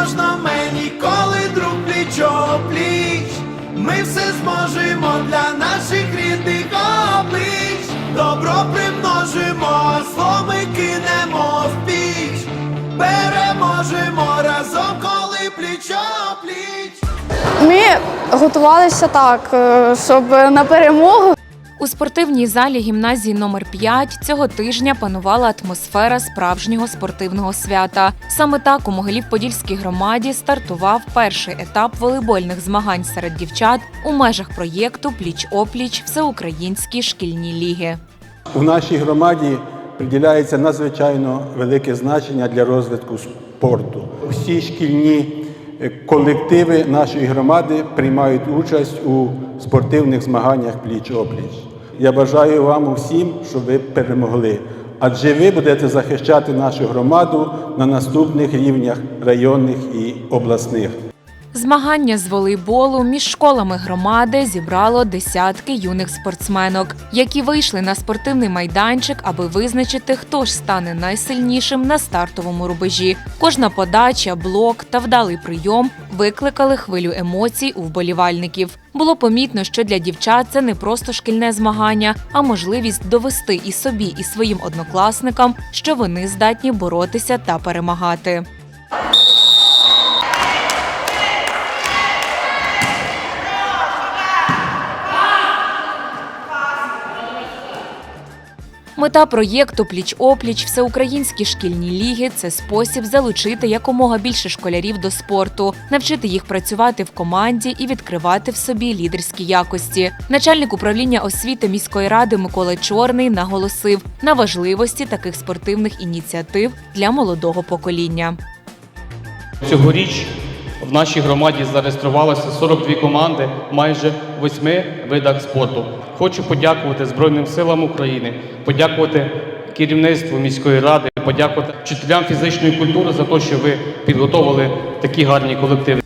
можна мені, коли друг пліч пліч. Ми все зможемо для наших рідних облич. Добро примножимо, зло ми кинемо в піч. Переможемо разом, коли пліч пліч. Ми готувалися так, е, щоб на перемогу. У спортивній залі гімназії номер 5 цього тижня панувала атмосфера справжнього спортивного свята. Саме так у Могилів-Подільській громаді стартував перший етап волейбольних змагань серед дівчат у межах проєкту Пліч-опліч Всеукраїнські шкільні ліги. У нашій громаді приділяється надзвичайно велике значення для розвитку спорту. Всі шкільні е, колективи нашої громади приймають участь у спортивних змаганнях пліч-опліч. Я бажаю вам усім, щоб ви перемогли. Адже ви будете захищати нашу громаду на наступних рівнях районних і обласних. Змагання з волейболу між школами громади зібрало десятки юних спортсменок, які вийшли на спортивний майданчик, аби визначити, хто ж стане найсильнішим на стартовому рубежі. Кожна подача, блок та вдалий прийом викликали хвилю емоцій у вболівальників. Було помітно, що для дівчат це не просто шкільне змагання, а можливість довести і собі, і своїм однокласникам, що вони здатні боротися та перемагати. Мета проєкту Пліч-опліч Всеукраїнські шкільні ліги це спосіб залучити якомога більше школярів до спорту, навчити їх працювати в команді і відкривати в собі лідерські якості. Начальник управління освіти міської ради Микола Чорний наголосив на важливості таких спортивних ініціатив для молодого покоління. Цьогоріч в нашій громаді зареєструвалося 42 команди майже восьми видах спорту. Хочу подякувати Збройним силам України, подякувати керівництву міської ради, подякувати вчителям фізичної культури за те, що ви підготовили такі гарні колективи.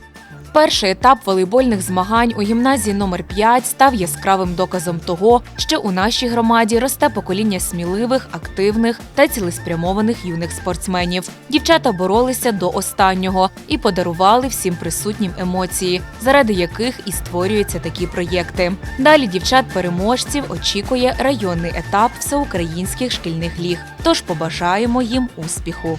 Перший етап волейбольних змагань у гімназії номер 5 став яскравим доказом того, що у нашій громаді росте покоління сміливих, активних та цілеспрямованих юних спортсменів. Дівчата боролися до останнього і подарували всім присутнім емоції, заради яких і створюються такі проєкти. Далі дівчат-переможців очікує районний етап всеукраїнських шкільних ліг. Тож побажаємо їм успіху.